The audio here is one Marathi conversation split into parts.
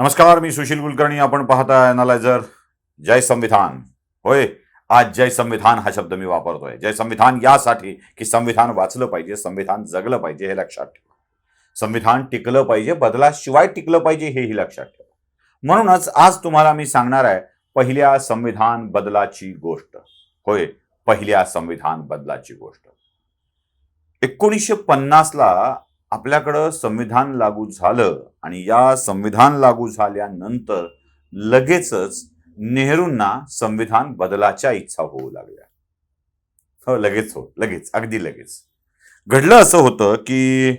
नमस्कार मी सुशील कुलकर्णी. आपण पाहता अनालायझर जय संविधान. होय आज जय संविधान हा शब्द मी वापरतोय. जय संविधान यासाठी की संविधान वाचलं पाहिजे संविधान जगलं पाहिजे हे लक्षात ठेवा. संविधान टिकलं पाहिजे बदलाशिवाय टिकलं पाहिजे हेही लक्षात ठेवा. म्हणूनच आज तुम्हाला मी सांगणार आहे पहिल्या संविधान बदलाची गोष्ट. होय पहिल्या संविधान बदलाची गोष्ट. एकोणीसशे पन्नासला आपल्याकडं संविधान लागू झालं. आणि या संविधान लागू झाल्यानंतर लगेचच नेहरूंना संविधान बदलाच्या इच्छा होऊ लागल्या. हो लगेच हो लगेच अगदी लगेच. घडलं असं होतं की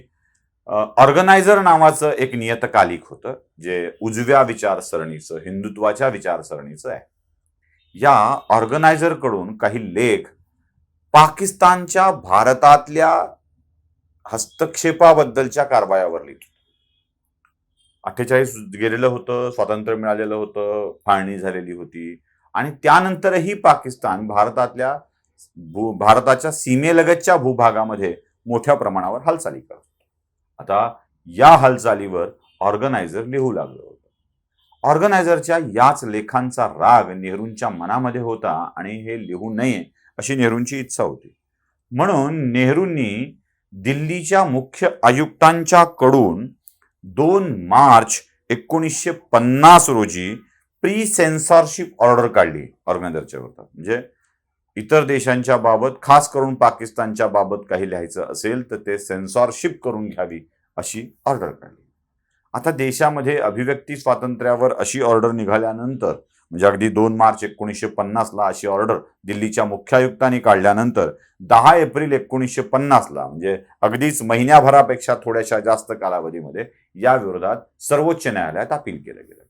ऑर्गनायझर नावाचं एक नियतकालिक होतं जे उजव्या विचारसरणीचं हिंदुत्वाच्या विचारसरणीचं आहे. या ऑर्गनायझरकडून काही लेख पाकिस्तानच्या भारतातल्या हस्तक्षेपाबद्दलच्या कारवायावर लिहिले अठ्ठेचाळीस गेलेलं होतं स्वातंत्र्य मिळालेलं होतं फाळणी झालेली होती. आणि त्यानंतरही पाकिस्तान भारतातल्या भू भारताच्या सीमेलगतच्या भूभागामध्ये मोठ्या प्रमाणावर हालचाली करत आता या हालचालीवर ऑर्गनायझर लिहू लागलं होतं. ऑर्गनायझरच्या याच लेखांचा राग नेहरूंच्या मनामध्ये होता आणि हे लिहू नये अशी नेहरूंची इच्छा होती. म्हणून नेहरूंनी दिल्लीच्या मुख्य आयुक्तांच्या कडून दोन मार्च एकोणीसशे पन्नास रोजी प्री सेन्सॉरशिप ऑर्डर काढली ऑर्गनायझरच्या विरोधात. म्हणजे इतर देशांच्या बाबत खास करून पाकिस्तानच्या बाबत काही लिहायचं असेल तर ते सेन्सॉरशिप करून घ्यावी अशी ऑर्डर काढली. आता देशामध्ये अभिव्यक्ती स्वातंत्र्यावर अशी ऑर्डर निघाल्यानंतर म्हणजे अगदी दोन मार्च एकोणीसशे पन्नासला अशी ऑर्डर दिल्लीच्या मुख्यायुक्तांनी काढल्यानंतर दहा एप्रिल एकोणीसशे पन्नासला म्हणजे अगदीच महिन्याभरापेक्षा थोड्याशा जास्त कालावधीमध्ये या विरोधात सर्वोच्च न्यायालयात अपील केलं गेलं.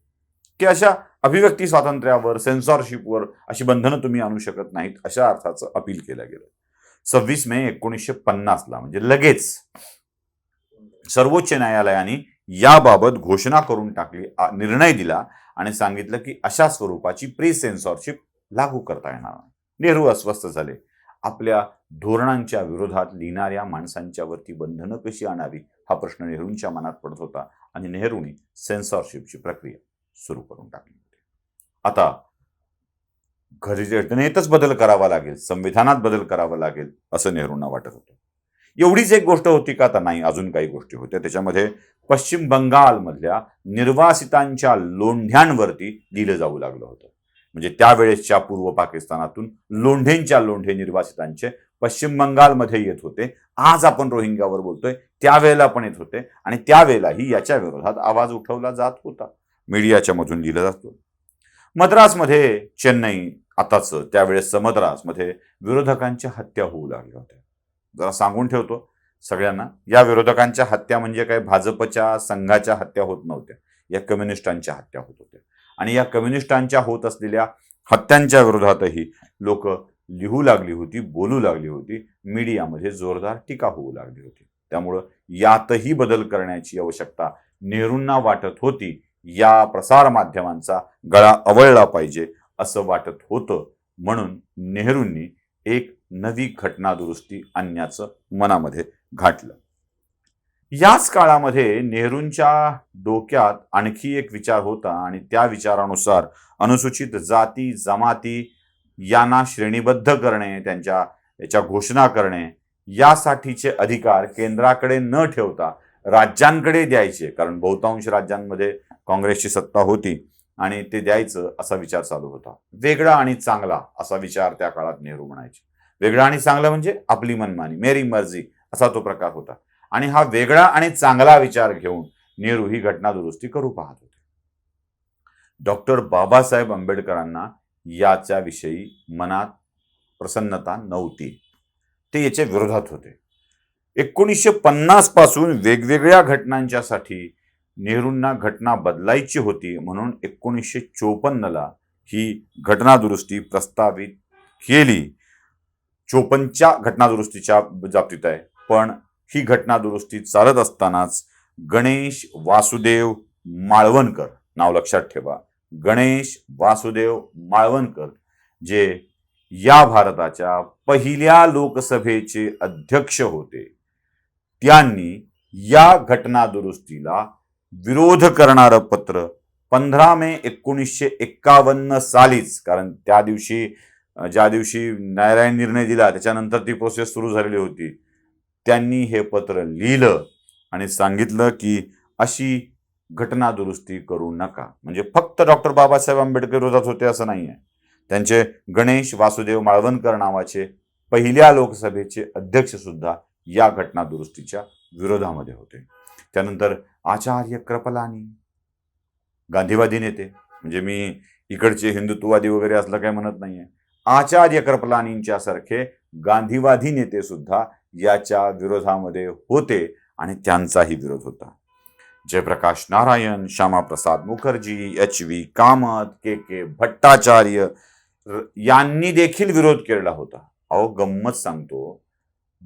की अशा अभिव्यक्ती स्वातंत्र्यावर सेन्सॉरशिपवर अशी बंधनं तुम्ही आणू शकत नाहीत अशा अर्थाचं अपील केलं गेलं. सव्वीस मे एकोणीसशे पन्नासला म्हणजे लगेच सर्वोच्च न्यायालयाने याबाबत घोषणा करून टाकली निर्णय दिला आणि सांगितलं की अशा स्वरूपाची प्री सेन्सॉरशिप लागू करता येणार नाही. नेहरू अस्वस्थ झाले. आपल्या धोरणांच्या विरोधात लिहिणाऱ्या माणसांच्या वरती बंधनं कशी आणावी हा प्रश्न नेहरूंच्या मनात पडत होता आणि नेहरूंनी सेन्सॉरशिपची प्रक्रिया सुरू करून टाकली. होती आता घटनेतच बदल करावा लागेल संविधानात बदल करावा लागेल असं नेहरूंना वाटत होतं. एवढीच एक गोष्ट होती का? तर नाही अजून काही गोष्टी होत्या. त्याच्यामध्ये पश्चिम बंगालमधल्या निर्वासितांच्या लोंढ्यांवरती दिलं जाऊ लागलं होतं. म्हणजे त्यावेळेसच्या पूर्व पाकिस्तानातून लोंढेंच्या लोंढे निर्वासितांचे पश्चिम बंगालमध्ये येत होते. आज आपण रोहिंग्यावर बोलतोय त्यावेळेला पण येत होते आणि त्यावेळेलाही याच्या विरोधात आवाज उठवला जात होता. मीडियाच्या मधून दिलं जात मद्रासमध्ये चेन्नई आताच त्यावेळेस मद्रासमध्ये विरोधकांच्या हत्या होऊ लागल्या होत्या. जरा सांगून ठेवतो सगळ्यांना. या विरोधकांच्या हत्या म्हणजे काय? भाजपच्या संघाच्या हत्या होत नव्हत्या. या कम्युनिस्टांच्या हत्या होत होत्या. आणि या कम्युनिस्टांच्या होत असलेल्या हत्यांच्या विरोधातही लोक लिहू लागली होती बोलू लागली होती. मीडियामध्ये जोरदार टीका होऊ लागली होती. त्यामुळं यातही बदल करण्याची आवश्यकता नेहरूंना वाटत होती. या प्रसार माध्यमांचा गळा अवळला पाहिजे असं वाटत होतं म्हणून नेहरूंनी एक नवी घटना दुरुस्ती आणण्याचं मनामध्ये घातलं. याच काळामध्ये नेहरूंच्या डोक्यात आणखी एक विचार होता आणि त्या विचारानुसार अनुसूचित जाती जमाती यांना श्रेणीबद्ध करणे त्यांच्या याच्या घोषणा करणे यासाठीचे अधिकार केंद्राकडे न ठेवता राज्यांकडे द्यायचे. कारण बहुतांश राज्यांमध्ये काँग्रेसची सत्ता होती. आणि ते द्यायचं असा विचार चालू होता. वेगळा आणि चांगला असा विचार त्या काळात नेहरू म्हणायचे. वेगळा आणि चांगला म्हणजे आपली मनमानी मेरी मर्जी असा तो प्रकार होता. आणि हा वेगळा आणि चांगला विचार घेऊन नेहरू ही घटना दुरुस्ती करू पाहत होते. डॉक्टर बाबासाहेब आंबेडकरांना याच्या विषयी मनात प्रसन्नता नव्हती. ते याच्या विरोधात होते. एकोणीसशे पन्नासपासून वेगवेगळ्या घटनांच्यासाठी नेहरूंना घटना बदलायची होती म्हणून एकोणीसशे चोपन्नला ही घटना दुरुस्ती प्रस्तावित केली. चोपन्नच्या घटना दुरुस्तीच्या बाबतीत आहे. पण ही घटना दुरुस्ती चालत असतानाच गणेश वासुदेव माळवणकर नाव लक्षात ठेवा गणेश वासुदेव माळवणकर जे या भारताच्या पहिल्या लोकसभेचे अध्यक्ष होते त्यांनी या घटना दुरुस्तीला विरोध करणारं पत्र पंधरा मे एकोणीसशे एक्कावन्न सालीच कारण त्या दिवशी ज्या दिवशी न्यायालयाने निर्णय दिला त्याच्यानंतर ती प्रोसेस सुरू झालेली होती. त्यांनी हे पत्र लिहिलं आणि सांगितलं की अशी घटना दुरुस्ती करू नका. म्हणजे फक्त डॉक्टर बाबासाहेब आंबेडकर विरोधात होते असं नाही आहे त्यांचे गणेश वासुदेव माळवणकर नावाचे पहिल्या लोकसभेचे अध्यक्ष सुद्धा या घटना दुरुस्तीच्या विरोधामध्ये होते. त्यानंतर आचार्य कृपलानी. गांधीवादी नेते. म्हणजे मी इकडचे हिंदुत्ववादी वगैरे असलं काही म्हणत नाहीये. आचार्य कृपलानींच्या सारखे गांधीवादी नेते सुद्धा याच्या विरोधामध्ये होते आणि त्यांचाही विरोध होता. Jayaprakash Narayan Shyamaprasad Mukherjee H V Kamath K K Bhattacharya यांनी देखील विरोध केलेला होता. अहो गंमत सांगतो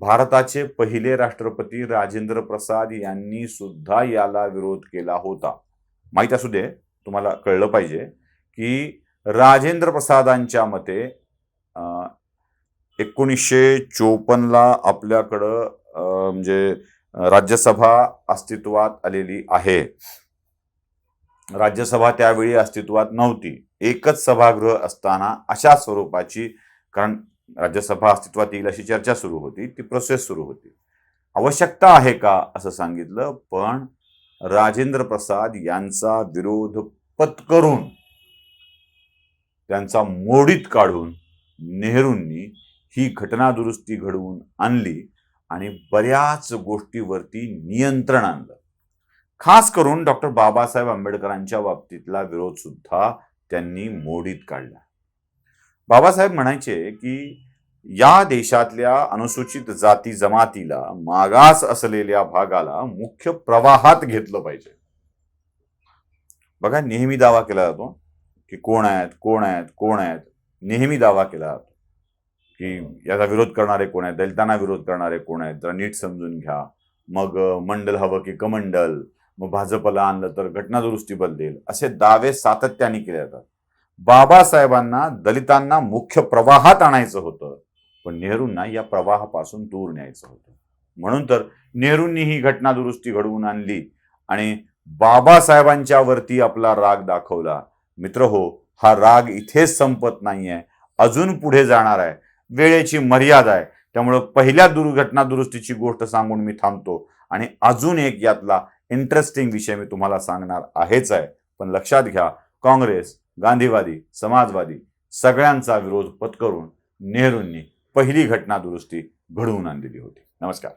भारताचे पहिले राष्ट्रपती राजेंद्र प्रसाद यांनी सुद्धा याला विरोध केला होता. माहीत असू दे तुम्हाला कळलं पाहिजे की राजेंद्र प्रसादांच्या मते एकोणीसशे चोपन्नला आपल्याकडं अं, म्हणजे राज्यसभा अस्तित्वात आलेली आहे. राज्यसभा त्यावेळी अस्तित्वात नव्हती. एकच सभागृह असताना अशा स्वरूपाची कारण राज्यसभा अस्तित्वात येईल अशी चर्चा सुरू होती ती प्रोसेस सुरू होती. आवश्यकता आहे का असं सांगितलं पण राजेंद्र प्रसाद यांचा विरोध पत्करून त्यांचा मोडीत काढून नेहरूंनी ही घटना दुरुस्ती घडवून आणली आणि बऱ्याच गोष्टीवरती नियंत्रण आणलं. खास करून डॉक्टर बाबासाहेब आंबेडकरांच्या बाबतीतला विरोध सुद्धा त्यांनी मोडीत काढला. बाबासाहेब म्हणायचे की या देशातल्या अनुसूचित जाती जमातीला मागास असलेल्या भागाला मुख्य प्रवाहात घेतलं पाहिजे. बघा नेहमी दावा केला जातो की कोण आहेत कोण आहेत कोण आहेत. नेहमी दावा केला जातो की याचा विरोध करणारे कोण आहेत दलितांना विरोध करणारे कोण आहेत जरा नीट समजून घ्या. मग मंडल हवं की कमंडल मग भाजपला आणलं तर घटना दुरुस्ती बदलेल असे दावे सातत्याने केले जातात. बाबासाहेबांना दलितांना मुख्य प्रवाहात आणायचं होतं. पण नेहरूंना या प्रवाहापासून दूर न्यायचं होतं. म्हणून तर नेहरूंनी ही घटना दुरुस्ती घडवून आणली आणि बाबासाहेबांच्या वरती आपला राग दाखवला. मित्र हो हा राग इथेच संपत नाहीये. अजून पुढे जाणार आहे. वेळेची मर्यादा आहे. त्यामुळं पहिल्या दुर्घटना दुरुस्तीची गोष्ट सांगून मी थांबतो आणि अजून एक यातला इंटरेस्टिंग विषय मी तुम्हाला सांगणार आहेच आहे. पण लक्षात घ्या काँग्रेस गांधीवादी समाजवादी सगळ्यांचा विरोध पत्करून नेहरूंनी पहिली घटना दुरुस्ती घडवून आणलेली होती. नमस्कार.